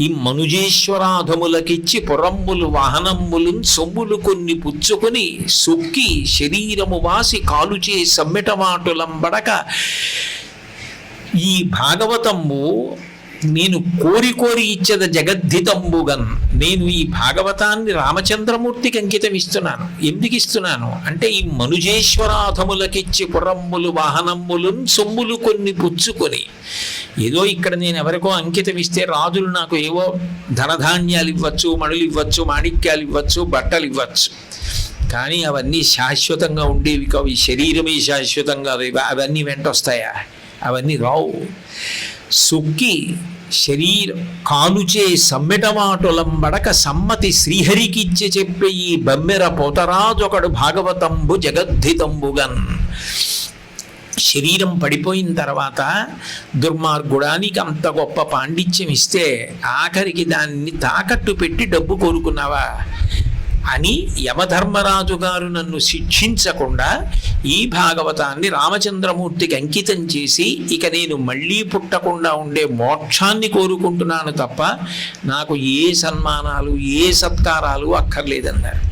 ఈ మనుజేశ్వరాధములకిచ్చి పురమ్ములు వాహనములు సొమ్ములు కొన్ని పుచ్చుకొని సొక్కి శరీరము వాసి కాలుచే సమ్మెటమాటులంబడక ఈ భాగవతము నేను కోరి కోరి ఇచ్చద జగద్ధితంబుగన్ నేను ఈ భాగవతాన్ని రామచంద్రమూర్తికి అంకితం ఇస్తున్నాను. ఎందుకు ఇస్తున్నాను? అంటే ఈ మనుజేశ్వరాధములకిచ్చి పురమ్ములు వాహనమ్ములు సొమ్ములు కొన్ని పుచ్చుకొని ఏదో ఇక్కడ నేను ఎవరికో అంకితం ఇస్తే రాజులు నాకు ఏవో ధనధాన్యాలు ఇవ్వచ్చు మణులు ఇవ్వచ్చు మాణిక్యాలు ఇవ్వచ్చు బట్టలు ఇవ్వచ్చు. కానీ అవన్నీ శాశ్వతంగా ఉండేవి కావు. ఈ శరీరమే శాశ్వతంగా అవన్నీ వెంట వస్తాయా? అవన్నీ రావు. సుక్కి శరీర కాలుచే సమ్మెటమాటులంబడక సమ్మతి శ్రీహరికిచ్చి చెప్పే ఈ బమ్మెర పోతరాజొకడు భాగవతంబు జగద్ధితంబుగన్. శరీరం పడిపోయిన తర్వాత దుర్మార్గుడానికి అంత గొప్ప పాండిత్యం ఇస్తే ఆఖరికి దాన్ని తాకట్టు పెట్టి డబ్బు కోరుకున్నావా? అని యమధర్మరాజు గారు నన్ను శిక్షించకుండా ఈ భాగవతాన్ని రామచంద్రమూర్తికి అంకితం చేసి ఇక నేను మళ్ళీ పుట్టకుండా ఉండే మోక్షాన్ని కోరుకుంటున్నాను తప్ప నాకు ఏ సన్మానాలు ఏ సత్కారాలు అక్కర్లేదన్నారు.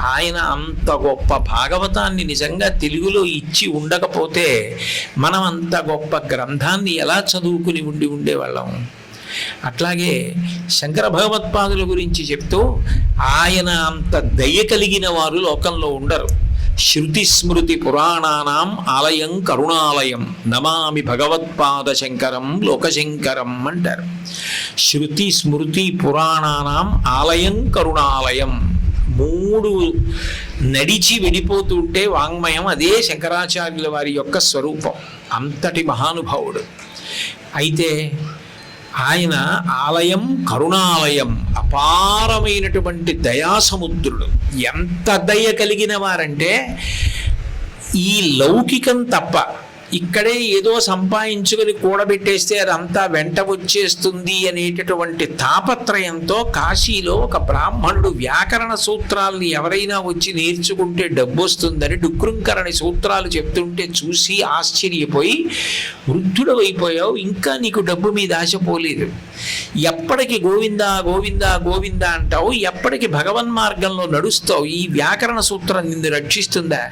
ఆయన అంత గొప్ప భాగవతాన్ని నిజంగా తెలుగులో ఇచ్చి ఉండకపోతే మనం అంత గొప్ప గ్రంథాన్ని ఎలా చదువుకుని ఉండి ఉండేవాళ్ళం? అట్లాగే శంకర భగవత్పాదుల గురించి చెప్తూ ఆయన అంత దయ కలిగిన వారు లోకంలో ఉండరు. శృతి స్మృతి పురాణానాం ఆలయం కరుణాలయం నమామి భగవత్పాద శంకరం లోకశంకరం అంటారు. శృతి స్మృతి పురాణానాం ఆలయం కరుణాలయం మూడు నడిచి వెళ్ళిపోతుంటే వాంగ్మయం అదే శంకరాచార్యుల వారి యొక్క స్వరూపం. అంతటి మహానుభావుడు. అయితే ఆయన ఆలయం కరుణాలయం అపారమైనటువంటి దయాసముద్రుడు. ఎంత దయ కలిగిన వారంటే ఈ లౌకికం తప్ప ఇక్కడే ఏదో సంపాదించుకొని కూడబెట్టేస్తే అదంతా వెంట వచ్చేస్తుంది అనేటటువంటి తాపత్రయంతో కాశీలో ఒక బ్రాహ్మణుడు వ్యాకరణ సూత్రాల్ని ఎవరైనా వచ్చి నేర్చుకుంటే డబ్బు వస్తుందని డుక్రుంకరణి సూత్రాలు చెప్తుంటే చూసి ఆశ్చర్యపోయి వృద్ధుడు అయిపోయావు ఇంకా నీకు డబ్బు మీద ఆశ పోలేదు. ఎప్పటికి గోవిందా గోవిందా గోవిందా అంటావు ఎప్పటికి భగవన్ మార్గంలో నడుస్తావు ఈ వ్యాకరణ సూత్రం నిన్ను రక్షిస్తుందా?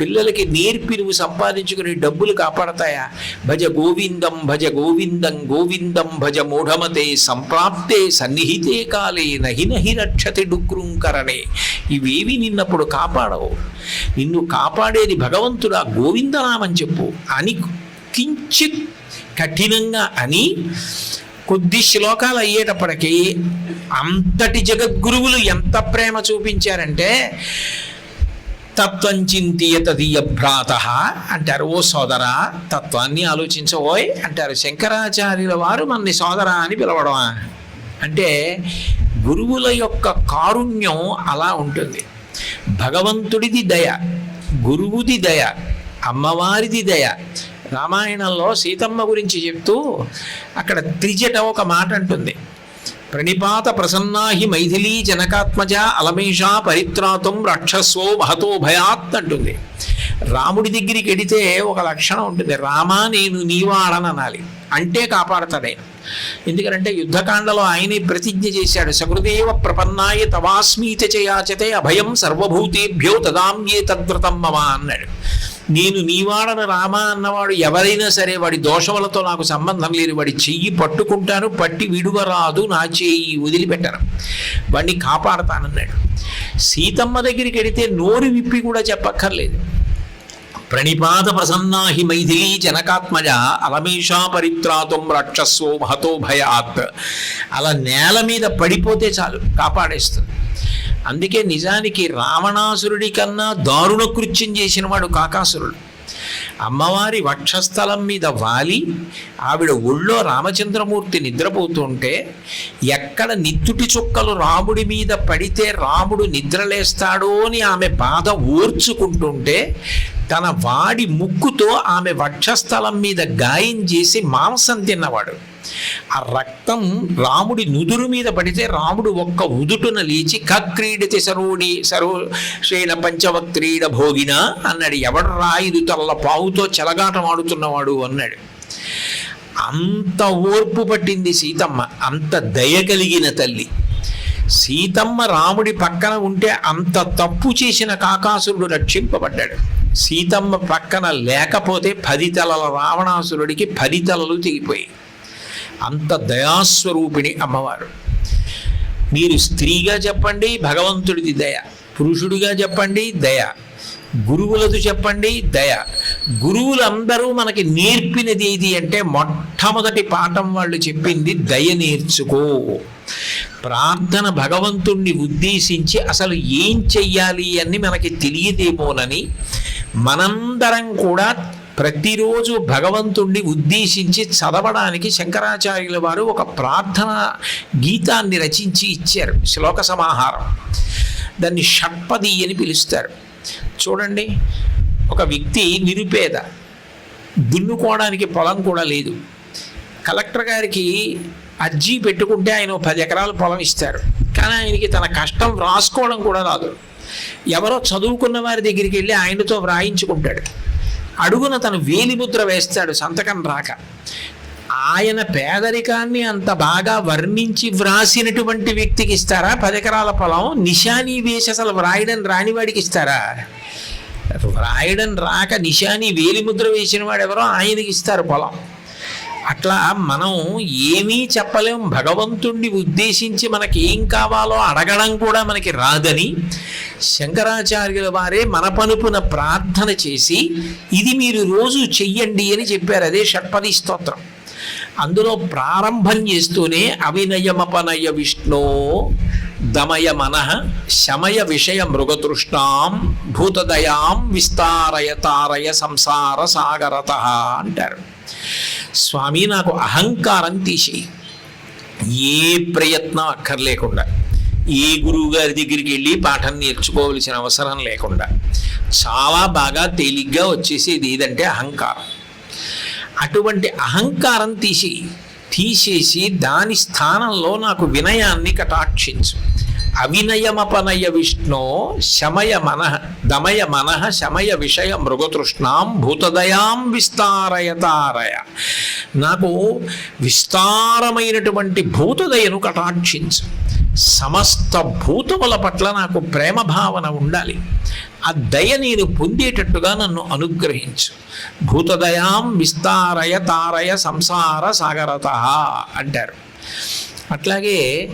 పిల్లలకి నేర్పి నువ్వు సంపాదించుకుని డబ్బులు కాపాడతాయా? భజ గోవిందం భజ గోవిందం గోవిందం భజ మూఢమతే సంప్రాప్తే సన్నిహితే కాలే నహి నహి రక్షతి డుక్రుంకరణే ఇవేవి నిన్నప్పుడు కాపాడవు. నిన్ను కాపాడేది భగవంతుడా గోవిందనామని చెప్పు. అని కించిత్ కఠినంగా అని కొద్ది శ్లోకాలు అయ్యేటప్పటికీ అంతటి జగద్గురువులు ఎంత ప్రేమ చూపించారంటే తత్వం చింతియతదీయ భ్రాత అంటారు. ఓ సోదరా తత్వాన్ని ఆలోచించవోయ్ అంటారు. శంకరాచార్యుల వారు మనని సోదరా అని పిలవడమా అంటే గురువుల యొక్క కారుణ్యం అలా ఉంటుంది. భగవంతుడిది దయ గురువుది దయ అమ్మవారిది దయ. రామాయణంలో సీతమ్మ గురించి చెప్తూ అక్కడ త్రిజట ఒక మాట అంటుంది. ప్రణిపాత ప్రసన్నాహి మైథిలీ జనకాత్మజ అలమేషా పరిత్రాతం రక్షస్వో మహతో భయాత్ అంటుంది. రాముడి దగ్గరికి వెడితే ఒక లక్షణం ఉంటుంది. రామా నేను నీవాడననాలి. అంటే కాపాడతాడే ఎందుకంటే యుద్ధకాండలో ఆయనే ప్రతిజ్ఞ చేశాడు. సకృదేవ ప్రపన్నాయ తవాస్మీత చేయాచతే అభయం సర్వభూతేభ్యో తదామ్యే తద్వ్రతం మమ అన్నాడు. నేను నీవాడన రామ అన్నవాడు ఎవరైనా సరే వాడి దోషములతో నాకు సంబంధం లేదు వాడి చెయ్యి పట్టుకుంటాను పట్టి విడువరాదు నా చెయ్యి వదిలిపెట్టను. వాడిని కాపాడతానన్నాడు. సీతమ్మ దగ్గరికి వెడితే నోరు విప్పి కూడా చెప్పక్కర్లేదు. ప్రణిపాత ప్రసన్నాహి మైథిలీ జనకాత్మజ అలమేషా పరిత్రాతం రక్షస్వో మహతో భయాత్. అలా నేల మీద పడిపోతే చాలు కాపాడేస్తుంది. అందుకే నిజానికి రావణాసురుడి కన్నా దారుణ కృత్యం చేసినవాడు కాకాసురుడు. అమ్మవారి వక్షస్థలం మీద వాలి ఆవిడ ఒళ్ళో రామచంద్రమూర్తి నిద్రపోతుంటే ఎక్కడ నిత్తుటి చుక్కలు రాముడి మీద పడితే రాముడు నిద్రలేస్తాడో అని ఆమె బాధ ఓర్చుకుంటుంటే తన వాడి ముక్కుతో ఆమె వక్షస్థలం మీద గాయం చేసి మాంసం తిన్నవాడు. ఆ రక్తం రాముడి నుదురు మీద పడితే రాముడు ఒక్క ఉదుటున లేచి కక్రీడితి సరోడి సరో శ్రేణ పంచవక్రీడ భోగిన అన్నాడు. ఎవడు రాయిదు తల్ల పావుతో చెలగాటమాడుతున్నవాడు అన్నాడు. అంత ఓర్పు పట్టింది సీతమ్మ అంత దయ కలిగిన తల్లి. సీతమ్మ రాముడి పక్కన ఉంటే అంత తప్పు చేసిన కాకాసురుడు రక్షింపబడ్డాడు. సీతమ్మ పక్కన లేకపోతే పది తలల రావణాసురుడికి పది తలలు తెగిపోయాయి. అంత దయాస్వరూపిణి అమ్మవారు. మీరు స్త్రీగా చెప్పండి భగవంతుడిది దయ. పురుషుడిగా చెప్పండి దయ. గురువులది చెప్పండి దయ. గురువులందరూ మనకి నేర్పినది ఏది అంటే మొట్టమొదటి పాఠం వాళ్ళు చెప్పింది దయ నేర్చుకో. ప్రార్థన భగవంతుణ్ణి ఉద్దేశించి అసలు ఏం చెయ్యాలి అని మనకి తెలియదేమోనని మనందరం కూడా ప్రతిరోజు భగవంతుణ్ణి ఉద్దేశించి చదవడానికి శంకరాచార్యుల వారు ఒక ప్రార్థన గీతాన్ని రచించి ఇచ్చారు. శ్లోక సమాహారం. దాన్ని షట్పది అని పిలుస్తారు. చూడండి ఒక వ్యక్తి నిరుపేద దున్నుకోవడానికి పొలం కూడా లేదు. కలెక్టర్ గారికి అర్జీ పెట్టుకుంటే ఆయన పది ఎకరాల పొలం ఇస్తారు. కానీ ఆయనకి తన కష్టం రాసుకోవడం కూడా రాదు. ఎవరో చదువుకున్న వారి దగ్గరికి వెళ్ళి ఆయనతో వ్రాయించుకుంటాడు. అడుగున తను వేలిముద్ర వేస్తాడు సంతకం రాక. ఆయన పేదరికాన్ని అంత బాగా వర్ణించి వ్రాసినటువంటి వ్యక్తికి ఇస్తారా? పదెకరాల పొలం నిశానీ వేసి అసలు వ్రాయడం రానివాడికి ఇస్తారా? వ్రాయడం రాక నిశాని వేలిముద్ర వేసిన వాడు ఎవరో ఆయనకి ఇస్తారు పొలం. అట్లా మనం ఏమీ చెప్పలేం. భగవంతుణ్ణి ఉద్దేశించి మనకి ఏం కావాలో అడగడం కూడా మనకి రాదని శంకరాచార్యుల వారే మన పనుపున ప్రార్థన చేసి ఇది మీరు రోజు చెయ్యండి అని చెప్పారు. అదే షట్పది స్తోత్రం. అందులో ప్రారంభం చేస్తూనే అవినయమపనయ విష్ణు దమయ మనః శమయ విషయ మృగతృష్ణాం భూతదయాం విస్తారయ తారయ సంసార సాగరత అంటారు. స్వామి నాకు అహంకారం తీసేయి ఏ ప్రయత్నం అక్కర్లేకుండా ఏ గురువు గారి దగ్గరికి వెళ్ళి పాఠం నేర్చుకోవలసిన అవసరం లేకుండా చాలా బాగా తేలిగ్గా వచ్చేసేది ఏదంటే అహంకారం. అటువంటి అహంకారం తీసి తీసేసి దాని స్థానంలో నాకు వినయాన్ని కటాక్షించు. అవినయమపనయ విష్ణో శమయ మనః దమయ మనః శమయ విషయ మృగతృష్ణాం భూతదయాం విస్తారయతారయ. నాకు విస్తారమైనటువంటి భూతదయను కటాక్షించు. సమస్త భూతముల పట్ల నాకు ప్రేమ భావన ఉండాలి. ఆ దయ నేను పొందేటట్టుగా నన్ను అనుగ్రహించు. భూతదయాం విస్తారయ తారయ సంసార సాగరత అంటారు. అట్లాగే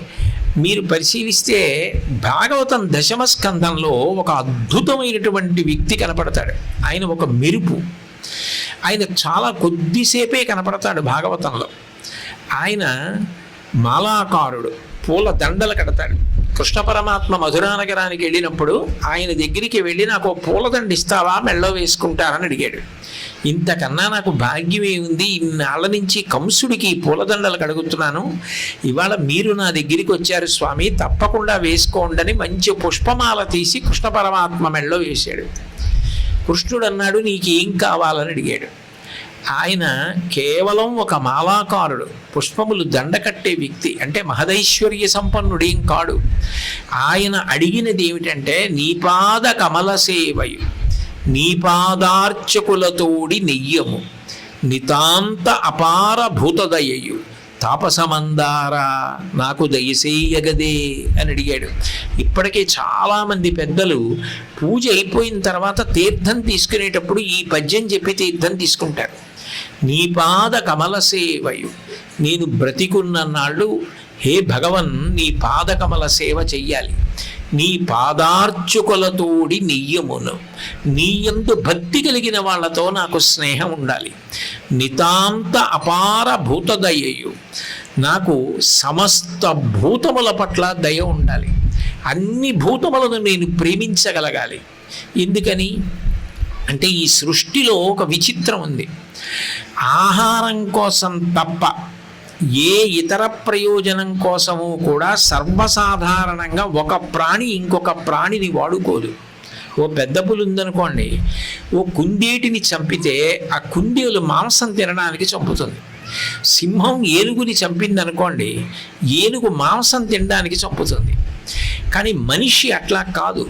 మీరు పరిశీలిస్తే భాగవతం దశమ స్కంధంలో ఒక అద్భుతమైనటువంటి వ్యక్తి కనపడతాడు. ఆయన ఒక మెరుపు. ఆయన చాలా కొద్దిసేపే కనపడతాడు భాగవతంలో. ఆయన మాలాకారుడు. పూల దండలు కడతాడు. కృష్ణ పరమాత్మ మధురానగరానికి వెళ్ళినప్పుడు ఆయన దగ్గరికి వెళ్ళి నాకు పూలదండ ఇస్తావా? మెళ్ళో వేసుకుంటారని అడిగాడు. ఇంతకన్నా నాకు భాగ్యమే ఉంది. ఇన్నాళ్ళ నుంచి కంసుడికి పూలదండలు కడుగుతున్నాను. ఇవాళ మీరు నా దగ్గరికి వచ్చారు స్వామి. తప్పకుండా వేసుకోండని మంచి పుష్పమాల తీసి కృష్ణ పరమాత్మ మెళ్ళో వేశాడు. కృష్ణుడు అన్నాడు నీకేం కావాలని అడిగాడు. ఆయన కేవలం ఒక మాలాకారుడు పుష్పములు దండ కట్టే వ్యక్తి అంటే మహదైశ్వర్య సంపన్నుడేం కాడు. ఆయన అడిగినది ఏమిటంటే నీపాద కమల సేవయు నీపాదార్చకులతోడి నెయ్యము నితాంత అపార భూతదయయు. తాపసమందారా నాకు దయసేయగదే అని అడిగాడు. ఇప్పటికే చాలామంది పెద్దలు పూజ అయిపోయిన తర్వాత తీర్థం తీసుకునేటప్పుడు ఈ పద్యం చెప్పి తీర్థం తీసుకుంటారు. నీ పాద కమల సేవయు. నేను బ్రతికున్న నాళ్ళు హే భగవన్ నీ పాద కమల సేవ చెయ్యాలి. నీ పాదార్చుకులతోడి నెయ్యమును. నీయందు భక్తి కలిగిన వాళ్ళతో నాకు స్నేహం ఉండాలి. నితాంత అపార భూతదయ్యయు నాకు సమస్త భూతముల పట్ల దయ ఉండాలి. అన్ని భూతములను నేను ప్రేమించగలగాలి. ఎందుకని? అంటే ఈ సృష్టిలో ఒక విచిత్రం ఉంది. ఆహారం కోసం తప్ప ఏ ఇతర ప్రయోజనం కోసము కూడా సర్వసాధారణంగా ఒక ప్రాణి ఇంకొక ప్రాణిని వాడుకోదు. ఓ పెద్ద పులి ఉందనుకోండి ఓ కుందేటిని చంపితే ఆ కుందేలు మాంసం తినడానికి చంపుతుంది. సింహం ఏనుగుని చంపింది అనుకోండి ఏనుగు మాంసం తినడానికి చంపుతుంది. కానీ మనిషి అట్లా కాదు.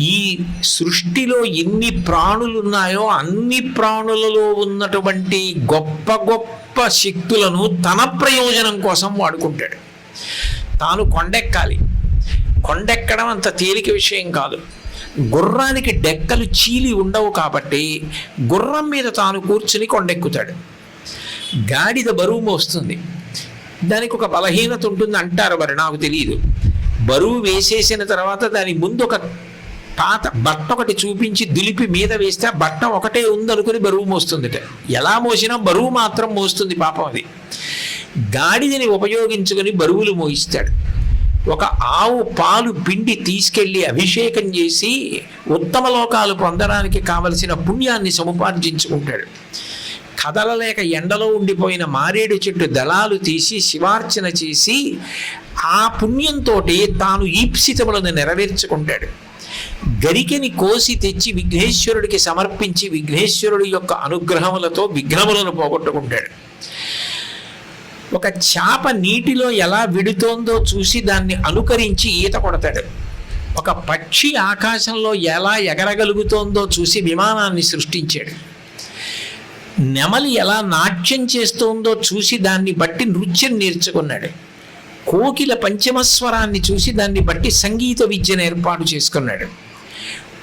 ఈ సృష్టిలో ఎన్ని ప్రాణులు ఉన్నాయో అన్ని ప్రాణులలో ఉన్నటువంటి గొప్ప గొప్ప శక్తులను తన ప్రయోజనం కోసం వాడుకుంటాడు. తాను కొండెక్కాలి. కొండెక్కడం అంత తేలిక విషయం కాదు. గుర్రానికి డెక్కలు చీలి ఉండవు కాబట్టి గుర్రం మీద తాను కూర్చుని కొండెక్కుతాడు. గాడిద బరువు మోస్తుంది. దానికి ఒక బలహీనత ఉంటుంది అంటారు మరి నాకు తెలియదు బరువు వేసేసిన తర్వాత దాని ముందు ఒక పాత బట్ట ఒకటి చూపించి దులిపి మీద వేస్తే బట్ట ఒకటే ఉందనుకుని బరువు మోస్తుందిట. ఎలా మోసినా బరువు మాత్రం మోస్తుంది పాపం అది. గాడిదని ఉపయోగించుకొని బరువులు మోయిస్తాడు. ఒక ఆవు పాలు పిండి తీసుకెళ్ళి అభిషేకం చేసి ఉత్తమ లోకాలు పొందడానికి కావలసిన పుణ్యాన్ని సముపార్జించుకుంటాడు. కదలలేక ఎండలో ఉండిపోయిన మారేడు చెట్టు దళాలు తీసి శివార్చన చేసి ఆ పుణ్యంతో తాను ఈప్సితములను నెరవేర్చుకుంటాడు. గరికెని కోసి తెచ్చి విఘ్నేశ్వరుడికి సమర్పించి విఘ్నేశ్వరుడి యొక్క అనుగ్రహములతో విఘ్నములను పోగొట్టుకుంటాడు. ఒక చేప నీటిలో ఎలా విడుతోందో చూసి దాన్ని అనుకరించి ఈత కొడతాడు. ఒక పక్షి ఆకాశంలో ఎలా ఎగరగలుగుతోందో చూసి విమానాన్ని సృష్టించాడు. నెమలి ఎలా నాట్యం చేస్తోందో చూసి దాన్ని బట్టి నృత్యం నేర్చుకున్నాడు. కోకిల పంచమస్వరాన్ని చూసి దాన్ని బట్టి సంగీత విద్యను ఏర్పాటు చేసుకున్నాడు.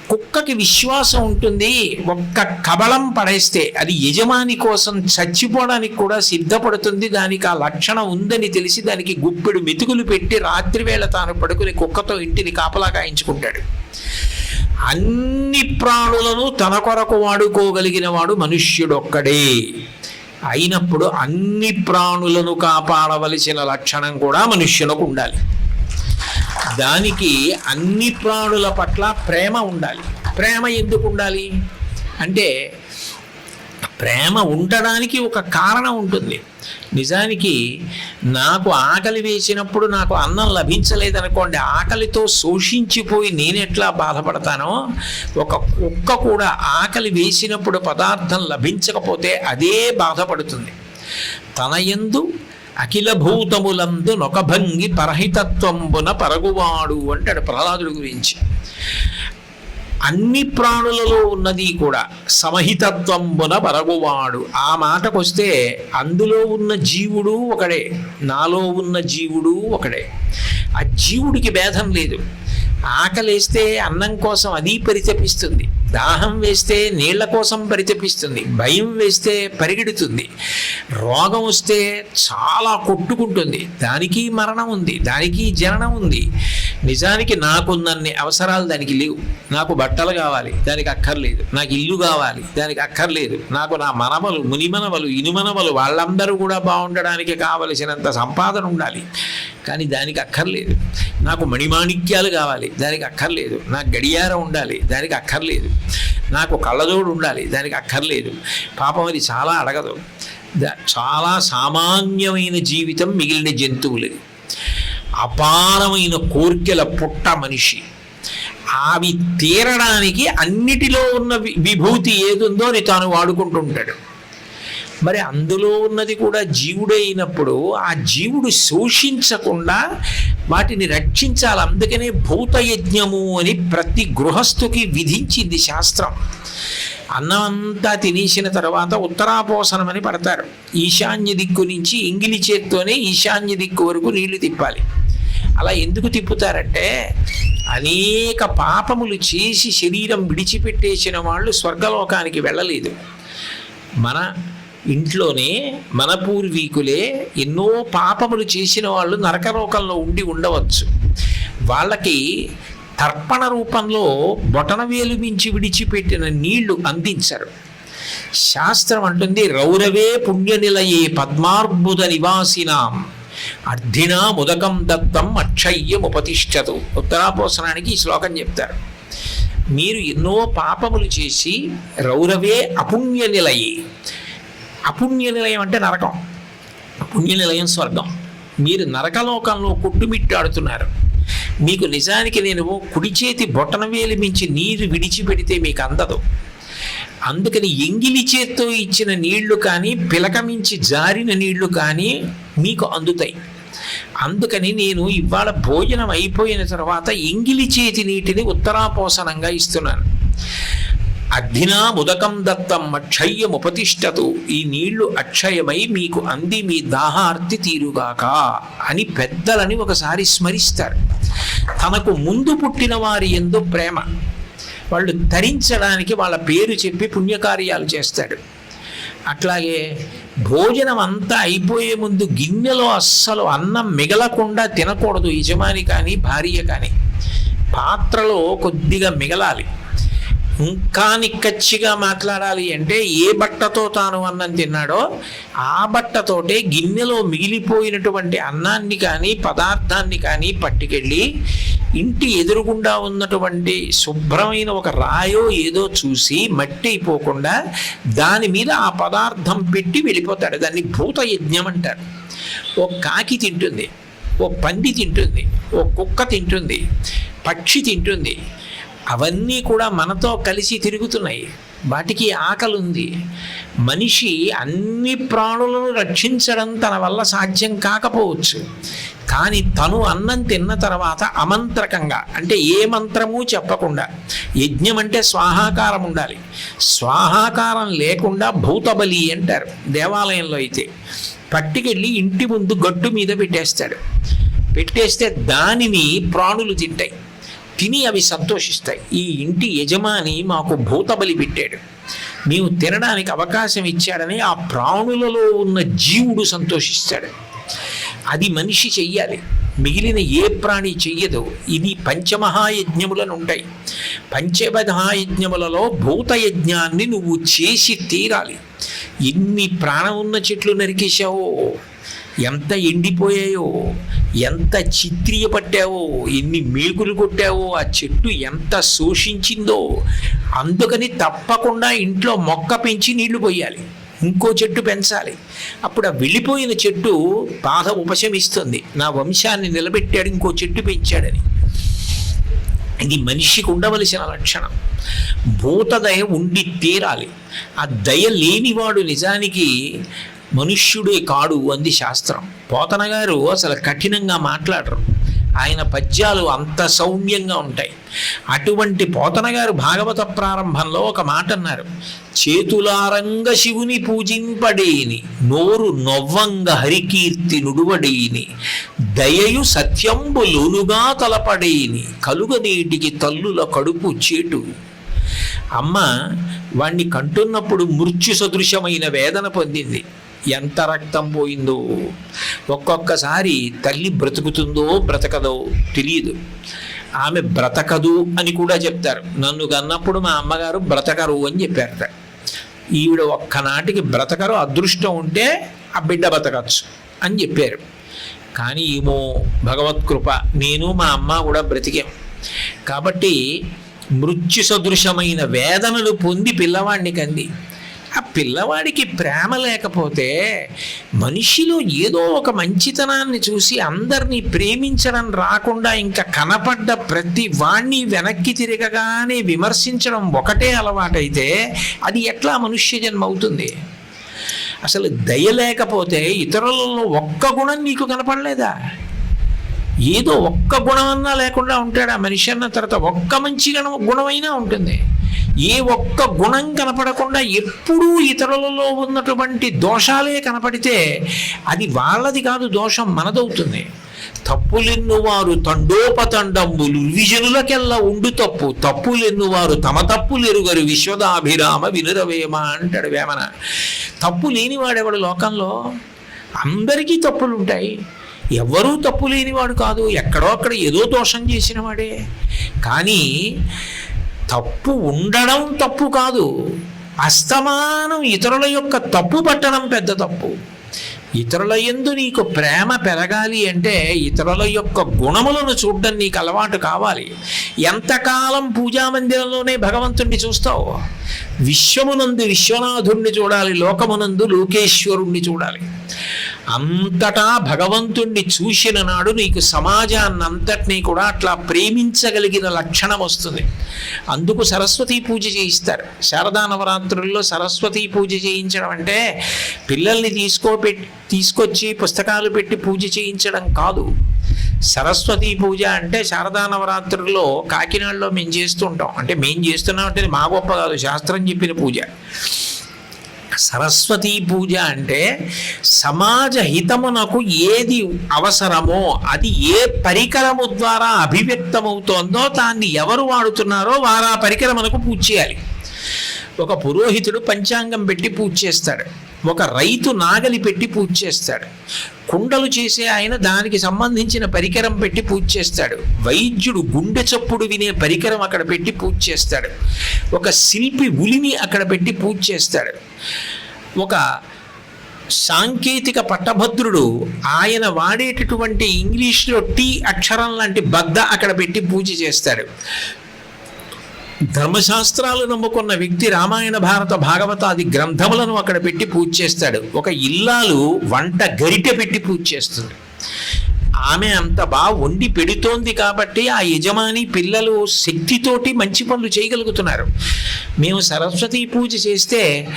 కుక్కకి విశ్వాసం ఉంటుంది ఒక్క కబళం పడేస్తే అది యజమాని కోసం చచ్చిపోవడానికి కూడా సిద్ధపడుతుంది దానికి ఆ లక్షణం ఉందని తెలిసి దానికి గుప్పెడు మెతుకులు పెట్టి రాత్రివేళ తాను పడుకుని కుక్కతో ఇంటిని కాపలా కాయించుకుంటాడు. అన్ని ప్రాణులను తన కొరకు వాడుకోగలిగిన వాడు మనుష్యుడొక్కడే. అయినప్పుడు అన్ని ప్రాణులను కాపాడవలసిన లక్షణం కూడా మనుష్యులకు ఉండాలి. దానికి అన్ని ప్రాణుల పట్ల ప్రేమ ఉండాలి. ప్రేమ ఎందుకు ఉండాలి? అంటే ప్రేమ ఉండడానికి ఒక కారణం ఉంటుంది. నిజానికి నాకు ఆకలి వేసినప్పుడు నాకు అన్నం లభించలేదనుకోండి ఆకలితో శోషించిపోయి నేను ఎట్లా బాధపడతానో ఒక కుక్క కూడా ఆకలి వేసినప్పుడు పదార్థం లభించకపోతే అదే బాధపడుతుంది. తన యందు అఖిల భూతములందు నొకభంగి పరహితత్వంబున పరగువాడు అంటాడు ప్రహ్లాదుడి గురించి. అన్ని ప్రాణులలో ఉన్నది కూడా సమహితత్వంబున పరగువాడు. ఆ మాటకొస్తే అందులో ఉన్న జీవుడు ఒకడే నాలో ఉన్న జీవుడు ఒకడే. ఆ జీవుడికి భేదం లేదు. ఆకలేస్తే అన్నం కోసం అది పరితపిస్తుంది. దాహం వేస్తే నీళ్ళ కోసం పరితపిస్తుంది. భయం వేస్తే పరిగెడుతుంది. రోగం వస్తే చాలా కొట్టుకుంటుంది. దానికి మరణం ఉంది. దానికి జననం ఉంది. నిజానికి నాకున్నన్ని అవసరాలు దానికి లేవు. నాకు బట్టలు కావాలి దానికి అక్కర్లేదు. నాకు ఇల్లు కావాలి దానికి అక్కర్లేదు. నాకు నా మనమలు మునిమనవలు ఇనుమనవలు వాళ్ళందరూ కూడా బాగుండడానికి కావలసినంత సంపాదన ఉండాలి. కానీ దానికి అక్కర్లేదు. నాకు మణిమాణిక్యాలు కావాలి దానికి అక్కర్లేదు. నాకు గడియారం ఉండాలి దానికి అక్కర్లేదు. నాకు కళ్ళజోడు ఉండాలి దానికి అక్కర్లేదు. పాపం అది చాలా అడగదు. దా- చాలా సామాన్యమైన జీవితం మిగిలిన జంతువులది. అపారమైన కోర్కెల పుట్ట మనిషి. అవి తీరడానికి అన్నిటిలో ఉన్న వి- విభూతి ఏదుందో అని తాను వాడుకుంటుంటాడు. మరి అందులో ఉన్నది కూడా జీవుడే అయినప్పుడు ఆ జీవుడు శోషించకుండా వాటిని రక్షించాలి. అందుకనే భూతయజ్ఞము అని ప్రతి గృహస్థుకి విధించింది శాస్త్రం. అన్నం అంతా తినేసిన తర్వాత ఉత్తరాపోసనం అని పడతారు. ఈశాన్య దిక్కు నుంచి ఇంగిలి చేత్తోనే ఈశాన్య దిక్కు వరకు నీళ్ళు తిప్పాలి. అలా ఎందుకు తిప్పుతారంటే అనేక పాపములు చేసి శరీరం విడిచిపెట్టేసిన వాళ్ళు స్వర్గలోకానికి వెళ్ళలేదు. మన ఇంట్లోనే మన పూర్వీకులే ఎన్నో పాపములు చేసిన వాళ్ళు నరకలోకంలో ఉండి ఉండవచ్చు. వాళ్ళకి తర్పణ రూపంలో బొటనవేలు మించి విడిచిపెట్టిన నీళ్ళు అందించరు. శాస్త్రం అంటుంది రౌరవే పుణ్యనిలయే పద్మార్బుద నివాసినాం. అర్ధినా ముదకం దత్తం అక్షయ్యముపతిష్టతు ఉత్తరాపోసనానికి ఈ శ్లోకం చెప్తారు. మీరు ఎన్నో పాపములు చేసి రౌరవే అపుణ్య నిలయే. అపుణ్య నిలయం అంటే నరకం. పుణ్య నిలయం స్వర్గం. మీరు నరకలోకంలో కొట్టుమిట్టాడుతున్నారు. మీకు నిజానికి నేను కుడి చేతి బొటన వేలి మించి నీరు విడిచిపెడితే మీకు అందదు. అందుకని ఎంగిలి చేత్తో ఇచ్చిన నీళ్ళు కానీ పిలకమించి జారిన నీళ్ళు కానీ మీకు అందుతాయి. అందుకని నేను ఇవాళ భోజనం అయిపోయిన తర్వాత ఎంగిలి చేతి నీటిని ఉత్తరాపోసనంగా ఇస్తున్నాను. అగ్నినా ముదకం దత్తం అక్షయ్యముపతిష్టతు ఈ నీళ్ళు అక్షయమై మీకు అంది మీ దాహార్తి తీరుగాక అని పెద్దలని ఒకసారి స్మరిస్తారు. తనకు ముందు పుట్టిన వారి ఎందు ప్రేమ. వాళ్ళు ధరించడానికి వాళ్ళ పేరు చెప్పి పుణ్యకార్యాలు చేస్తాడు. అట్లాగే భోజనం అంతా అయిపోయే ముందు గిన్నెలో అస్సలు అన్నం మిగలకుండా తినకూడదు యజమాని కానీ భార్య కానీ. పాత్రలో కొద్దిగా మిగలాలి. ఇంకా నిక్కచ్చిగా మాట్లాడాలి అంటే ఏ బట్టతో తాను అన్నం తిన్నాడో ఆ బట్టతోటే గిన్నెలో మిగిలిపోయినటువంటి అన్నాన్ని కానీ పదార్థాన్ని కానీ పట్టుకెళ్ళి ఇంటి ఎదురుగుండా ఉన్నటువంటి శుభ్రమైన ఒక రాయో ఏదో చూసి మట్టి అయిపోకుండా దాని మీద ఆ పదార్థం పెట్టి వెళ్ళిపోతాడు. దాన్ని భూత యజ్ఞం అంటారు. ఓ కాకి తింటుంది ఓ పంది తింటుంది ఓ కుక్క తింటుంది పక్షి తింటుంది అవన్నీ కూడా మనతో కలిసి తిరుగుతున్నాయి. వాటికి ఆకలి ఉంది మనిషి అన్ని ప్రాణులను రక్షించడం తన వల్ల సాధ్యం కాకపోవచ్చు. కానీ తను అన్నం తిన్న తర్వాత అమంత్రకంగా అంటే ఏ మంత్రము చెప్పకుండా యజ్ఞం అంటే స్వాహాకారం ఉండాలి. స్వాహాకారం లేకుండా భూతబలి అంటారు దేవాలయంలో అయితే. పట్టుకెళ్ళి ఇంటి ముందు గట్టు మీద పెట్టేస్తాడు. పెట్టేస్తే దానిని ప్రాణులు తింటాయి. తిని అవి సంతోషిస్తాయి. ఈ ఇంటి యజమాని మాకు భూతబలి పెట్టాడు. మేము తినడానికి అవకాశం ఇచ్చాడని ఆ ప్రాణులలో ఉన్న జీవుడు సంతోషిస్తాడు. అది మనిషి చెయ్యాలి. మిగిలిన ఏ ప్రాణి చెయ్యదు. ఇది పంచమహాయజ్ఞములను ఉంటాయి పంచమహాయజ్ఞములలో భూతయజ్ఞాన్ని నువ్వు చేసి తీరాలి. ఎన్ని ప్రాణం ఉన్న చెట్లు నరికేశావో ఎంత ఎండిపోయాయో ఎంత చిత్రియ పట్టావో ఎన్ని మేకులు కొట్టావో ఆ చెట్టు ఎంత శోషించిందో అందుకని తప్పకుండా ఇంట్లో మొక్క పెంచి నీళ్ళు పోయాలి. ఇంకో చెట్టు పెంచాలి. అప్పుడు ఆ వెళ్ళిపోయిన చెట్టు బాధ ఉపశమిస్తుంది. నా వంశాన్ని నిలబెట్టాడు ఇంకో చెట్టు పెంచాడని. ఇది మనిషికి ఉండవలసిన లక్షణం. భూతదయ ఉండి తీరాలి. ఆ దయ లేనివాడు నిజానికి మనుష్యుడే కాడు అంది శాస్త్రం. పోతన గారు అసలు కఠినంగా మాట్లాడరు. ఆయన పద్యాలు అంత సౌమ్యంగా ఉంటాయి. అటువంటి పోతన గారు భాగవత ప్రారంభంలో ఒక మాట అన్నారు. చేతులారంగ శివుని పూజింపడేని నోరు నొవ్వంగ హరికీర్తి నుడువడేని దయయు సత్యంబు లోనుగా తలపడేని కలుగనీటికి తల్లుల కడుపు చేటు. అమ్మ వాణ్ణి కంటున్నప్పుడు మృత్యు సదృశమైన వేదన పొందింది. ఎంత రక్తం పోయిందో. ఒక్కొక్కసారి తల్లి బ్రతుకుతుందో బ్రతకదో తెలియదు ఆమె బ్రతకదు అని కూడా చెప్తారు. నన్ను కన్నప్పుడు మా అమ్మగారు బ్రతకరు అని చెప్పారట ఈవిడ ఒక్కనాటికి బ్రతకరు అదృష్టం ఉంటే ఆ బిడ్డ బ్రతకచ్చు అని చెప్పారు. కానీ ఏమో భగవత్కృప నేను మా అమ్మ కూడా బ్రతికాం. కాబట్టి మృత్యు సదృశమైన వేదనలు పొంది పిల్లవాడిని కంది. ఆ పిల్లవాడికి ప్రేమ లేకపోతే మనిషిలో ఏదో ఒక మంచితనాన్ని చూసి అందరినీ ప్రేమించడం రాకుండా ఇంకా కనపడ్డ ప్రతి వాణ్ణి వెనక్కి తిరగగానే విమర్శించడం ఒకటే అలవాటైతే అది ఎట్లా మనుష్య జన్మ అవుతుంది? అసలు దయ లేకపోతే ఇతరులలో ఒక్క గుణం నీకు కనపడలేదా? ఏదో ఒక్క గుణమన్నా లేకుండా ఉంటాడు ఆ మనిషి అన్న తర్వాత ఒక్క మంచి గుణం గుణమైనా ఉంటుంది. ఏ ఒక్క గుణం కనపడకుండా ఎప్పుడూ ఇతరులలో ఉన్నటువంటి దోషాలే కనపడితే అది వాళ్ళది కాదు దోషం మనదవుతుంది. తప్పులెన్నువారు తండోపతండంబులు విజనులకెల్లా ఉండు తప్పు. తప్పులెన్నువారు తమ తప్పులెరుగరు విశ్వదాభిరామ వినురవేమ అంటాడు వేమన. తప్పు లేనివాడెవడు లోకంలో? అందరికీ తప్పులు ఉంటాయి ఎవ్వరూ తప్పు లేనివాడు కాదు ఎక్కడో అక్కడ ఏదో దోషం చేసిన వాడే కానీ తప్పు ఉండడం తప్పు కాదు. అస్తమానం ఇతరుల యొక్క తప్పు పట్టడం పెద్ద తప్పు. ఇతరుల ఎందు నీకు ప్రేమ పెరగాలి అంటే ఇతరుల యొక్క గుణములను చూడడం నీకు అలవాటు కావాలి. ఎంతకాలం పూజా మందిరంలోనే భగవంతుణ్ణి చూస్తావు? విశ్వమునందు విశ్వనాథుణ్ణి చూడాలి లోకమునందు లోకేశ్వరుణ్ణి చూడాలి. అంతటా భగవంతుణ్ణి చూసిన నాడు నీకు సమాజాన్ని అంతటినీ కూడా అట్లా ప్రేమించగలిగిన లక్షణం వస్తుంది. అందుకు సరస్వతీ పూజ చేయిస్తారు. శారదా నవరాత్రుల్లో సరస్వతీ పూజ చేయించడం అంటే పిల్లల్ని తీసుకోపెట్టి తీసుకొచ్చి పుస్తకాలు పెట్టి పూజ చేయించడం కాదు. సరస్వతి పూజ అంటే శారదా నవరాత్రుల్లో కాకినాడలో మేము చేస్తూ ఉంటాం. అంటే మేము చేస్తున్నాం అంటే మా గొప్ప కాదు శాస్త్రం చెప్పిన పూజ. సరస్వతీ పూజ అంటే సమాజ హితమునకు ఏది అవసరమో అది ఏ పరికరము ద్వారా అభివ్యక్తమవుతోందో దాన్ని ఎవరు వాడుతున్నారో వారు ఆ పరికరమునకు పూజ చేయాలి. ఒక పురోహితుడు పంచాంగం పెట్టి పూజ చేస్తాడు. ఒక రైతు నాగలి పెట్టి పూజ చేస్తాడు. కుండలు చేసే ఆయన దానికి సంబంధించిన పరికరం పెట్టి పూజ చేస్తాడు. వైద్యుడు గుండె చప్పుడు వినే పరికరం అక్కడ పెట్టి పూజ చేస్తాడు. ఒక శిల్పి ఉలిని అక్కడ పెట్టి పూజ చేస్తాడు. ఒక సాంకేతిక పట్టభద్రుడు ఆయన వాడేటటువంటి ఇంగ్లీష్లో టీ అక్షరం లాంటి బద్ద అక్కడ పెట్టి పూజ చేస్తాడు. ధర్మశాస్త్రాలు నమ్ముకున్న వ్యక్తి రామాయణ భారత భాగవతాది గ్రంథములను అక్కడ పెట్టి పూజ చేస్తాడు. ఒక ఇల్లాలు వంట గరిటె పెట్టి పూజ చేస్తుంది. ఆమె అంత బాగా వండి పెడుతోంది కాబట్టి ఆ యజమాని పిల్లలు శక్తితోటి మంచి పనులు చేయగలుగుతున్నారు. మేము సరస్వతి పూజ చేస్తే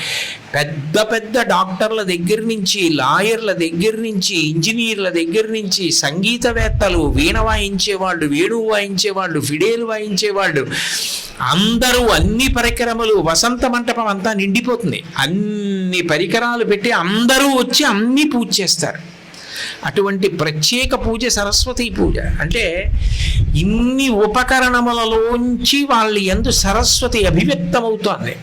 పెద్ద పెద్ద డాక్టర్ల దగ్గర నుంచి లాయర్ల దగ్గర నుంచి ఇంజనీర్ల దగ్గర నుంచి సంగీతవేత్తలు వీణ వాయించేవాళ్ళు వేణువు వాయించేవాళ్ళు ఫిడేలు వాయించేవాళ్ళు అందరూ అన్ని పరికరములు వసంత మంటపం అంతా నిండిపోతుంది. అన్ని పరికరాలు పెట్టి అందరూ వచ్చి అన్ని పూజ చేస్తారు. అటువంటి ప్రత్యేక పూజ సరస్వతి పూజ. అంటే ఇన్ని ఉపకరణములలోంచి వాళ్ళ ఎందు సరస్వతి అభివ్యక్తమవుతోంది.